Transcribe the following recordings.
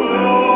Senhor.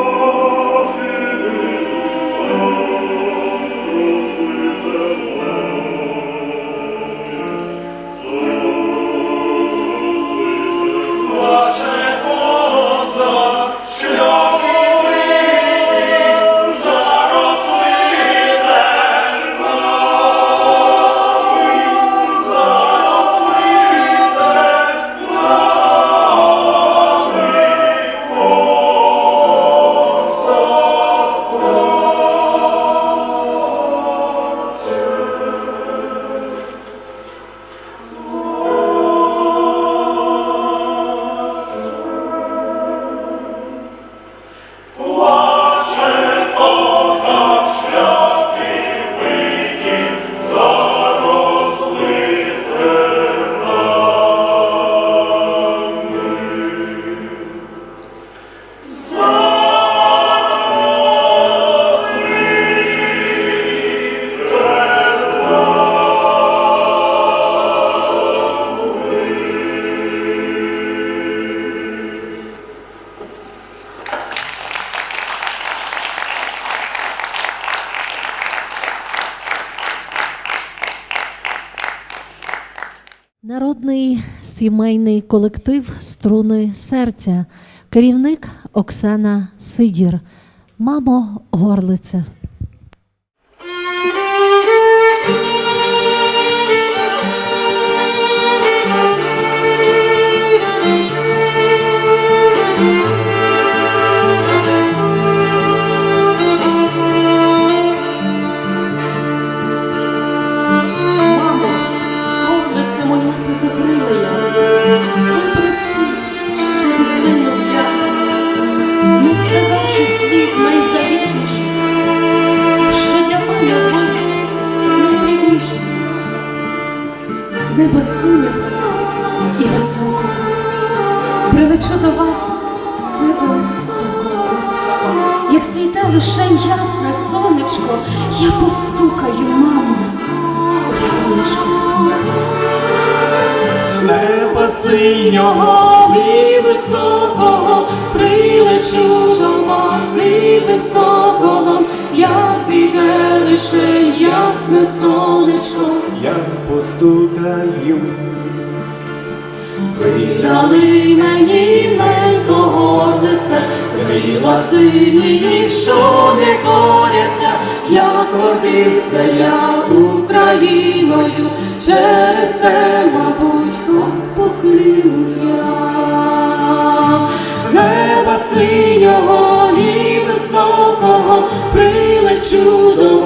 Народний сімейний колектив Струни серця. Керівник Оксана Сидір. Мамо Горлиця. З неба синього і високого прилечу до вас сивим соколом. Як сійде лише ясне сонечко, я постукаю, мамо, у віконечко. З неба синього і високого прилечу до вас сивим соколом, я зійде лише ясне сонечко. Я постукаю, Ви дали мені ненько горлице, крила сині, що не коряться, як гордився я з Україною, через те, мабуть, вас покинув я. З неба синього і високого прилечу до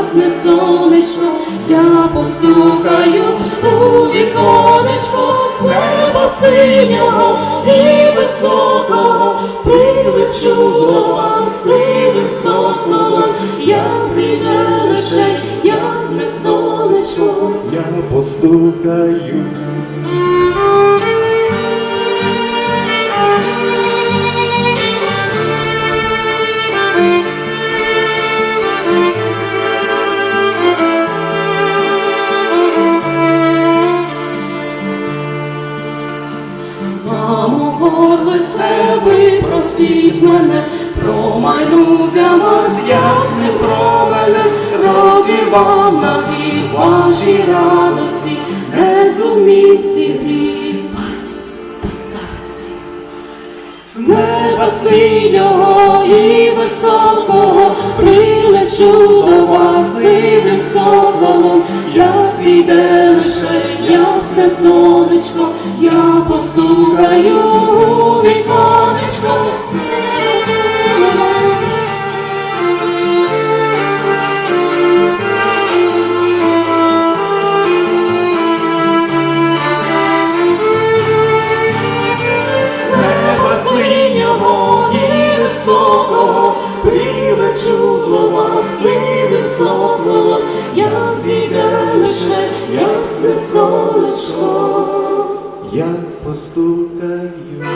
ясне сонечко, я постукаю у віконечко з неба синього і високого, прилечу до вас сивим соколом, я зійде лише ясне сонечко. я постукаю, ви просіть мене, промайнув для вас ясним променем, розірвав навік ваші радості, не зумів зігріти вас до старості. З неба синього і високого прилечу до вас синим соколом, я зійде лише ясне сонечко, я постукаю у я постукаю.